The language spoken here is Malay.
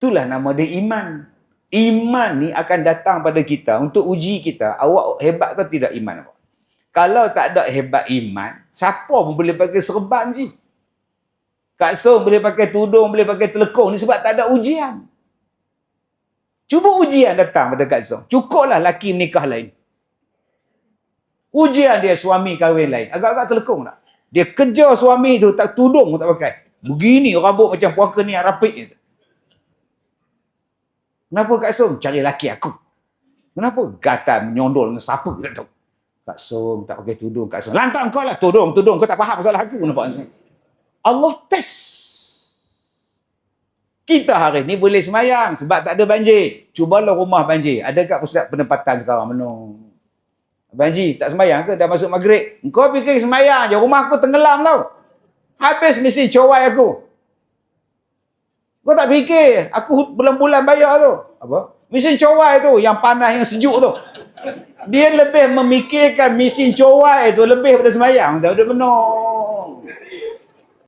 Itulah nama dia iman. Iman ni akan datang pada kita untuk uji kita. Awak hebat ke tidak iman awak? Kalau tak ada hebat iman, siapa pun boleh pakai serban je. Kak Som boleh pakai tudung, boleh pakai telekong ni sebab tak ada ujian. Cuba ujian datang pada Kak Som. Cukuplah laki nikah lain. Ujian dia suami kahwin lain. Agak-agak telekong tak? Dia kejar suami tu, tak tudung tak pakai. Begini rambut macam puaka ni yang rapid je. Kenapa Kak Som? Cari laki aku. Kenapa? Gatal menyondol dengan siapa tak tahu. Kak Som tak pakai tudung. Kak Som, lantak kau lah tudung, tudung. Kau tak faham pasal aku. Nampak? Allah test. Kita hari ni boleh semayang sebab tak ada banjir. Cubalah rumah banjir. Ada kat pusat penempatan sekarang? Mana? Banjir, tak semayang ke? Dah masuk maghrib. Kau fikir semayang je. Rumah aku tenggelam tau. Habis mesin cowai aku. Kau tak fikir aku bulan-bulan bayar tu. Apa? Mesin cowai tu yang panas yang sejuk tu. Dia lebih memikirkan mesin cowai tu lebih daripada semayang. Tak ada benar.